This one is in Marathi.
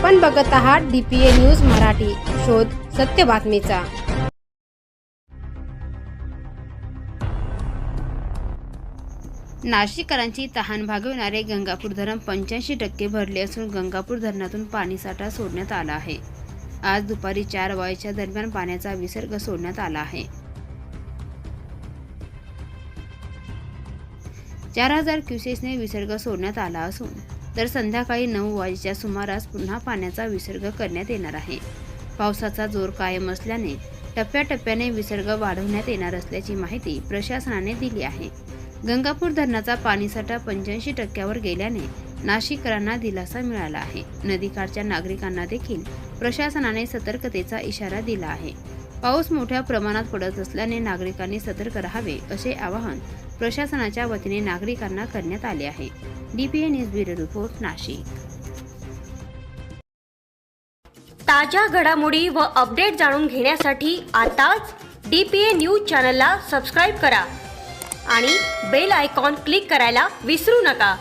आपण बघत आहात डीपीए न्यूज मराठी. शोध सत्य बातमीचा. नाशिककरांची तहान भागविणारे गंगापूर धरण पंच्याऐंशी टक्के भरले असून गंगापूर धरणातून पाणीसाठा सोडण्यात आला आहे. आज दुपारी चार वाजेच्या दरम्यान पाण्याचा विसर्ग सोडण्यात आला आहे. चार हजार क्युसेसने विसर्ग सोडण्यात आला असून तर संध्याकाळी नऊ वाजेच्या सुमारास पुन्हा पाण्याचा विसर्ग करण्यात येणार आहे. पावसाचा जोर कायम असल्याने टप्प्याटप्प्याने विसर्ग वाढवण्यात येणार असल्याची माहिती प्रशासनाने दिली आहे. गंगापूर धरणाचा पाणीसाठा पंच्याऐंशी टक्क्यावर गेल्याने नाशिककरांना दिलासा मिळाला आहे. नदीकाठच्या नागरिकांना देखील प्रशासनाने सतर्कतेचा इशारा दिला आहे. पाऊस मोठ्या प्रमाणात पडत असल्याने नागरिकांनी सतर्क राहावे असे आवाहन प्रशासनाच्या वतीने नागरिकांना करण्यात आले आहे. DPA news bureau report Nashik. ताज्या घडामोडी व अपडेट जाणून घेण्यासाठी आताच डी पी ए न्यूज चॅनलला सबस्क्राईब करा आणि बेल आयकॉन क्लिक करायला विसरू नका.